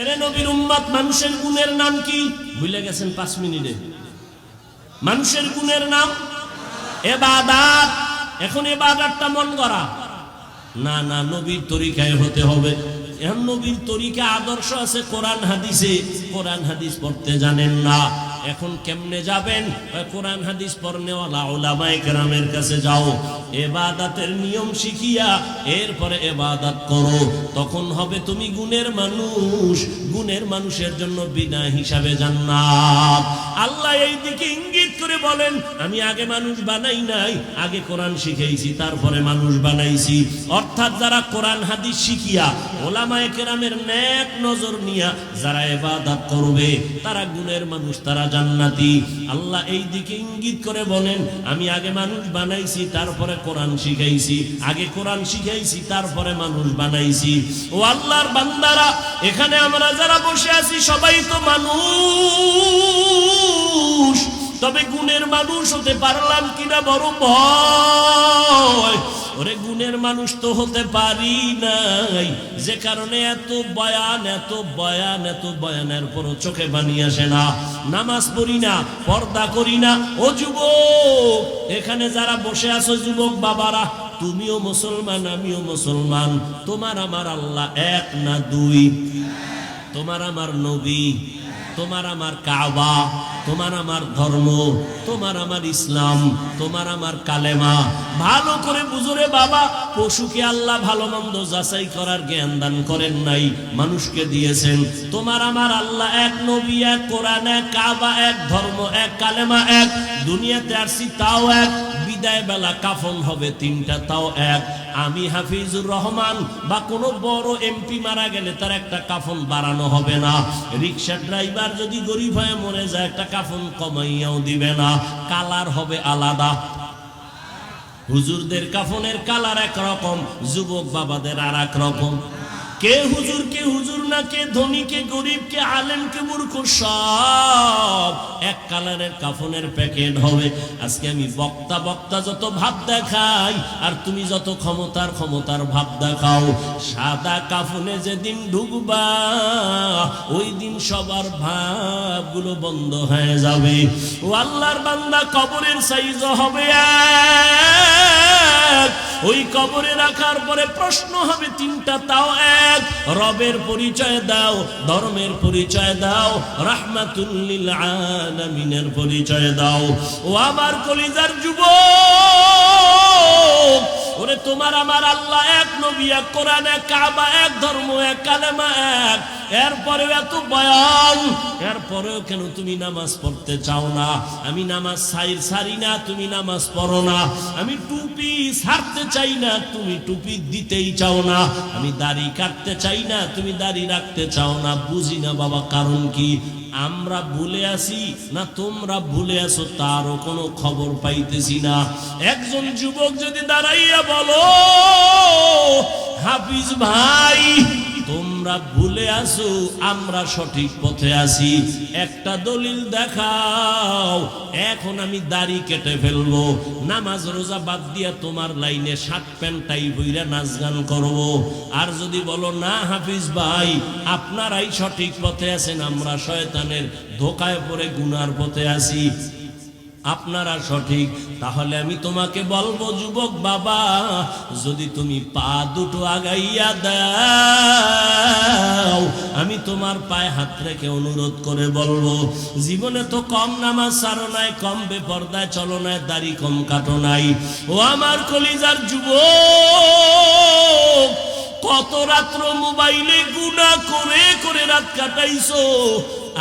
এরে নবীর উম্মাদ, মানুষের গুণের নাম কি? ভুলে গেছেন পাঁচ মিনিটে। মানুষের গুণের নাম? এবাদাত। এখন এবাদাতটা মন করা না না, নবীর তরিকায় হতে হবে। এখন নবীর তরিকা আদর্শ আছে কোরআন হাদিসে। কোরআন হাদিস পড়তে জানেন না। এখন কেমনে যাবেন? কোরআন হাদিস পড়নেওয়ালা ওলামায়ে কেরামের কাছে যাও। এবাদাতের নিয়ম শিখিয়া এরপরে এবাদাত করো। তখন হবে তুমি গুণের মানুষ। গুণের মানুষের জন্য বিনা হিসাবে জান্নাত। আল্লাহ এই দিকে ইঙ্গিত করে বলেন, আমি আগে মানুষ বানাই নাই, আগে কোরআন শিখাইছি, তারপরে মানুষ বানাইছি। অর্থাৎ যারা কোরআন হাদিস শিখিয়া ওলামায়ে কেরামের নেক নজর নিয়া যারা এবাদত করবে, তারা গুণের মানুষ, তারা জান্নাতি। আল্লাহ এই দিকে ইঙ্গিত করে বলেন, আমি আগে মানুষ বানাইছি, তারপরে কোরআন শিখাইছি। আগে কোরআন শিখাইছি, তারপরে মানুষ বানাইছি। ও আল্লাহর বান্দারা, এখানে আমরা যারা বসে আছি, সবাই তো মানুষ। তবে গুণের মানুষ হতে পারলাম কিনা বড় ভয়। ওরে গুণের মানুষ তো হতে পারি নাই। যে কারণে এত বয়ান এত বয়ান, এত বয়ানের পরও চোখে বানিয়ে আসে না। নামাজ পড়ি না, পর্দা করি না। ও যুবক, এখানে যারা বসে আছো যুবক বাবারা, তুমিও মুসলমান, আমিও মুসলমান। তোমার আমার আল্লাহ এক না দুই। তোমার আমার নবী। তোমার আমার কাবা, তোমার আমার ধর্ম, তোমার আমার ইসলাম, তোমার আমার কালেমা। ভালো করে বুঝরে বাবা, পশুকে আল্লাহ ভালো মন্দ যাচাই করার জ্ঞান দান করেন নাই, মানুষকে দিয়েছেন। তোমার আমার আল্লাহ এক নবী, এক কোরআন, এক কাবা, এক ধর্ম, এক কালেমা, এক। দুনিয়াতে আসছি তাও এক। বিদায় বেলা কাফন হবে তিনটা, তাও এক। আমি হাফিজুর রহমান বা কোনো বড় এমপি মারা গেলে তার একটা কাফন বাড়ানো হবে না। রিক্সা ড্রাইভার যদি গরিব হয়ে মরে যায়, একটা কাফন কমাইয়াও দিবে না। কালার হবে আলাদা। হুজুরদের কাফনের কালার এক রকম যুবক বাবাদের আর এক রকম। কে হুজুর কে হুজুর না, কে ধনী, কে গরিব, কে আলেম, কে মূর্খ, সব এক কালারের কাফনের প্যাকেট হবে। আজকে আমি বক্তা বক্তা যত ভাব দেখাই, আর তুমি যত ক্ষমতার ক্ষমতার ভাব দেখাও। সাদা কাফনে যেদিন ঢুকবা ওই দিন সবার ভাবগুলো বন্ধ হয়ে যাবে। ও আল্লাহর বান্দা, কবরের সাইজ হবে এক। ওই কবরে রাখার পরে প্রশ্ন হবে তিনটা, তাও এক। রবের পরিচয় দাও, ধর্মের পরিচয় দাও রাহমাতুল্লিল আলামিনের পরিচয় দাও। ও আমার কলিজার যুবক ওরে তোমার আমার আল্লাহ এক নবী, এক কোরআন, এক কাবা, এক ধর্ম, এক কালেমা, এক। এরপরেও এত বয়ান, এরপরেও কেন তুমি নামাজ পড়তে চাও না? আমি নামাজ সাইর সারি না, তুমি নামাজ পড়ো না। আমি টুপি সারতে চাই না, তুমি টুপি দিতেই চাও না। আমি দাড়ি কাটতে চাই না, তুমি দাড়ি রাখতে চাও না। বুঝি না বাবা, কারণ কি? আমরা ভুলে আসি না তোমরা ভুলে আসো তারও কোনো খবর পাইতেছি না। একজন যুবক যদি দাঁড়াইয়া বলো, হাফিজ ভাই তোমরা ভুলে আসো, আমরা সঠিক পথে আছি। একটা দলিল দেখাও, এখন আমি দাড়ি কেটে ফেলব। নামাজ রোজা বাদ দিয়া তোমার লাইনে শার্ট প্যান্ট টাই নাচ গান করব। আর যদি বলো, না হাফিজ ভাই, আপনারাই সঠিক পথে আছেন, আমরা শয়তানের ধোকায় পড়ে গুনার পথে আছি। আপনারা সঠিক, তাহলে আমি তোমাকে বলব, যুবক বাবা, যদি তুমি পা দুটো আগাইয়া দাও, আমি তোমার পায়ে হাত রেখে অনুরোধ করে বলব, জীবনে তো কম নামাজ সারো নাই, কম বেপর্দায় চলো নাই, দাড়ি কম কাটো নাই। ও আমার কলিজার যুবক, কত রাত্র মোবাইলে গুণা করে করে রাত কাটাইছো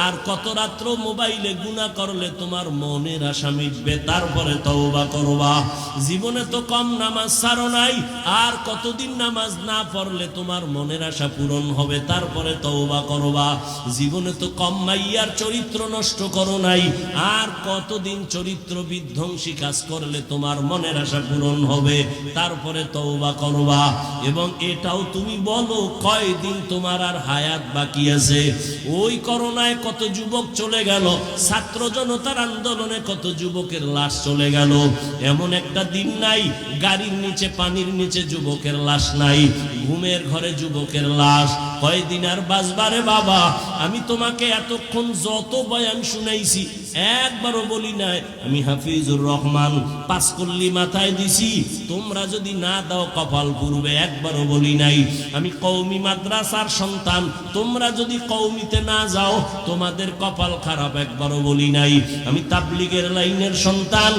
আর কত রাত্র মোবাইলে গুণা করলে তোমার মনের আশা মিটবে? তারপরে তওবা করবা। জীবনে তো কম নামাজ ছাড়ো নাই, আর কতদিন নামাজ না পড়লে তোমার মনের আশা পূরণ হবে? তারপরে তওবা করবা। জীবনে তো কম মাইয়ার চরিত্র নষ্ট করো নাই, আর কতদিন চরিত্র বিধ্বংসী কাজ করলে তোমার মনের আশা পূরণ হবে? তারপরে তওবা করবা। এবং এটাও তুমি বলো, কয়দিন তোমার আর হায়াত বাকি আছে? ওই করোনায় কত যুবক চলে গেল, ছাত্র জনতার আন্দোলনে কত যুবকের লাশ চলে গেল। এমন একটা দিন নাই, গাড়ির নিচে, পানির নিচে যুবকের লাশ নাই, ঘুমের ঘরে যুবকের লাশ কয়দিন আর বাজবারে বাবা? আমি তোমাকে এতক্ষণ যত বয়ান শুনাইছি, একবারও বলি নাই, আমি হাফিজুর রহমান পাঁচকল্লি মাথায় দিছি, তোমরা যদি না দাও কপাল পূর্বে, একবারও বলি নাই। আমি কৌমি মাদ্রাসার সন্তান, তোমরা যদি কৌমিতে না যাও, তোমাদের কপাল খারাপ, একবারও বলি নাই। আমি তাবলিগের লাইনের সন্তান,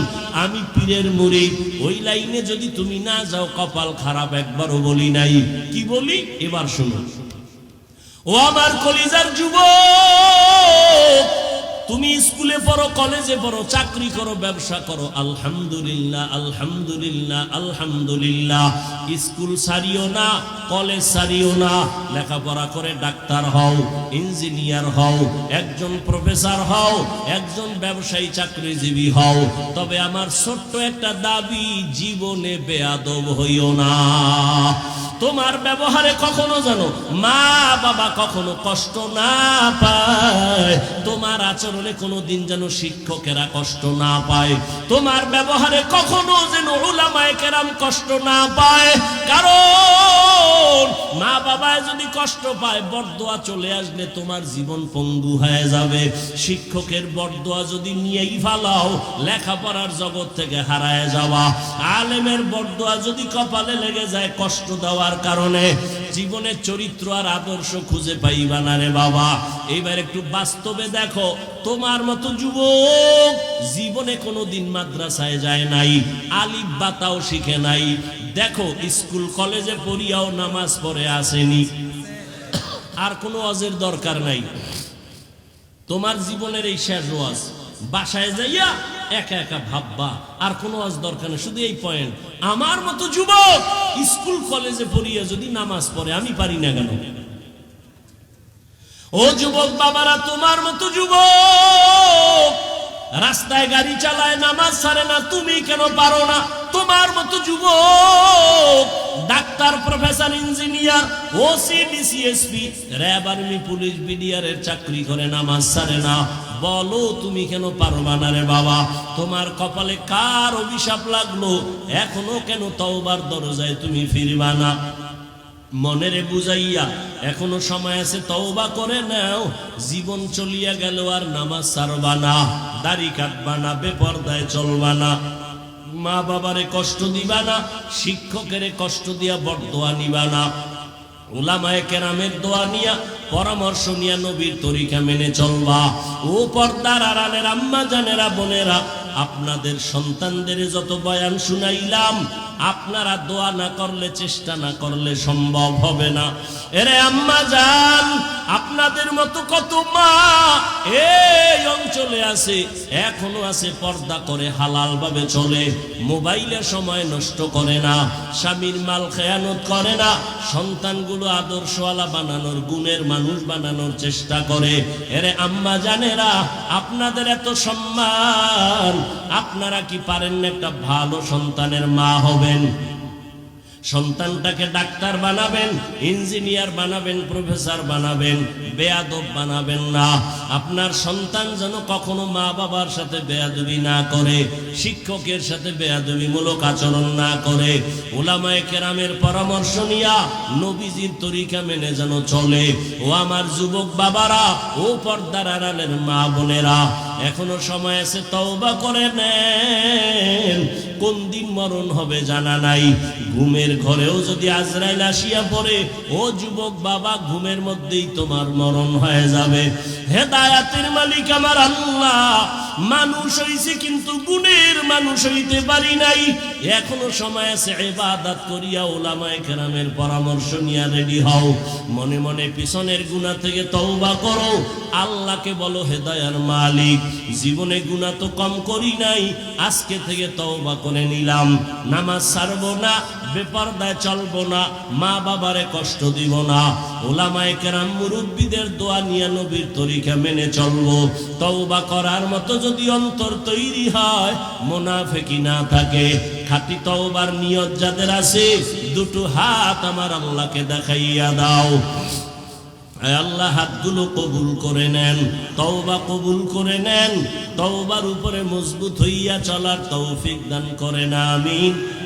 আমি পীরের মুড়ি ওই লাইনে যদি তুমি না যাও, কপাল খারাপ, একবারও বলি নাই। কি বলি? এবার শুনো ও আমার কলিজার যুবক, তুমি স্কুলে পড়ো, কলেজে পড়ো, চাকরি করো, ব্যবসা করো। আলহামদুলিল্লাহ আলহামদুলিল্লাহ আলহামদুলিল্লাহ। স্কুল সারিও না, কলেজ সারিও না। লেখাপড়া করে ডাক্তার হও, ইঞ্জিনিয়ার হও, একজন প্রফেসর হও, একজন ব্যবসায়ী চাকরিজীবী হও। তবে আমার ছোট্ট একটা দাবি, জীবনে বেয়াদব হইও না। তোমার ব্যবহারে কখনো জানো মা বাবা কখনো কষ্ট না পায়। তোমার আচরণে কোনো দিন যেন শিক্ষকেরা কষ্ট না পায়। তোমার ব্যবহারে কখনো যেন ওলামায় কেরাম কষ্ট না পায়। কারণ মা বাবায় যদি কষ্ট পায়, বরদোয়া চলে আসলে তোমার জীবন পঙ্গু হয়ে যাবে। শিক্ষকের বরদোয়া যদি নিয়েই ফালাও, লেখাপড়ার জগৎ থেকে হারায় যাওয়া। আলেমের বরদোয়া যদি কপালে লেগে যায়, কষ্ট দেওয়ার কারণে জীবনের চরিত্র আর আদর্শ খুঁজে পাইবা না রে বাবা। এইবার একটু বাস্তবে দেখো, তোমার মতো যুবক জীবনে কোনো দিন মাদ্রাসায় যায় নাই, আলিফ বাতাও শিখে নাই। দেখো, স্কুল, কলেজে পড়িয়াও নামাজ পড়ে আসেনি। আর কোনো অজের দরকার নাই। তোমার জীবনের এই শেষ ওয়াজ, বাসায় যাইয়া একা একা ভাববা, আর কোনো আজ দরকার নেই। শুধু এই পয়েন্ট আমার মতো যুবক স্কুল, কলেজে পড়িয়া যদি নামাজ পড়ে, আমি পারি না কেন? ও যুবক বাবারা, তোমার মতো যুবক রাস্তায় গাড়ি চালায়, নামাজ সারে না, তুমি কেন পারো না? তোমার মতো যুবক doctor professor engineer O C OC DCSP RAB army police বিডিআরের চাকরি করে, নামাজ সারে না। বলো তুমি কেন পারবা না রে বাবা? তোমার কপালে কার অভিশাপ লাগল? এখনও কেন তওবার দরজায় তুমি ফিরবা না? মনেরে বুঝাইয়া, এখনও সময় আছে তওবা করে নাও। জীবন চলিয়া গেল আর নামাজ সারবা না, দাড়ি কাটবা না, বেপর্দায় চলবা না। মা বাবারে কষ্ট দিবা না, শিক্ষকেরে কষ্ট দিয়া বরদোয়া নিবা না। ওলামায়ে কেরামের দোয়া নিয়া, পরামর্শ নিয়া নবীর তরিকা মেনে চলবা। ও পর্দার আড়ালের আম্মা জানেরা বোনেরা আপনাদের সন্তানদের যত বয়ান শুনাইলাম, আপনারা দোয়া না করলে, চেষ্টা না করলে সম্ভব হবে না। এরে আম্মা যান আপনাদের মতো কত মা এই অঞ্চলে আছে, এখনও আছে, পর্দা করে হালাল ভাবে চলে, মোবাইলে সময় নষ্ট করে না, স্বামীর মাল খেয়ানত করে না, সন্তানগুলো আদর্শওয়ালা বানানোর, গুণের মানুষ বানানোর চেষ্টা করে। এরে আম্মা জানেরা, আপনাদের এত সম্মান আপনারা কি পারেন না একটা ভালো সন্তানের মা হবেন? সন্তানটাকে ডাক্তার বানাবেন, ইঞ্জিনিয়ার বানাবেন, প্রফেসর বানাবেন, বেয়াদব বানাবেন না। আপনার সন্তান যেন কখনো মা বাবার সাথে বেয়াদবি না করে, শিক্ষকের সাথে বেয়াদবিমূলক আচরণ না করে। ওলামায় কেরামের পরামর্শ নিয়া নবীজির তরিকা মেনে যেন চলে। ও আমার যুবক বাবারা, ও পর্দার আড়ালের মা বোনেরা, এখনও সময় আছে তওবা করে নেন। কোন দিন মরণ হবে জানা নাই। ঘুমের ঘরেও যদি আজরাইল আসিয়া পড়ে, ও যুবক বাবা, ঘুমের মধ্যেই তোমার মরণ হয়ে যাবে। হেদায়াতের মালিক আমার আল্লাহ। মানুষ হইছে কিন্তু গুণের মানুষ হইতে পারি নাই। এখনও সময় আছে ইবাদত করিয়া ওলামায়ে কেরামের পরামর্শ নিয়া রেডি হও। মনে মনে পিছনের গুণা থেকে তওবা করো। আল্লাহকে বলো, হেদায়ার মালিক, জীবনে গুণা তো কম করি নাই, আজকে থেকে তওবা করে নিলাম। নামাজ ছাড়বো না বেপরদায় চলবো না, মা বাবারে কষ্ট দিব না। ওলামায়ে কেরাম মুরব্বীদের দোয়া নিয়ে নবীর তরিকা মেনে চলবো। তওবা করার মতো যদি অন্তর তৈরি হয় মোনাফেকি না থাকে। খাতি তওবার নিয়ত যাদের আছে, দুটো হাত আমার আল্লাহকে দেখাইয়া দাও। আল্লাহ, হাতগুলো কবুল করে নেন, তওবা কবুল করে নেন। তওবার উপরে মজবুত হইয়া চলার তৌফিক দান করেন, আমিন।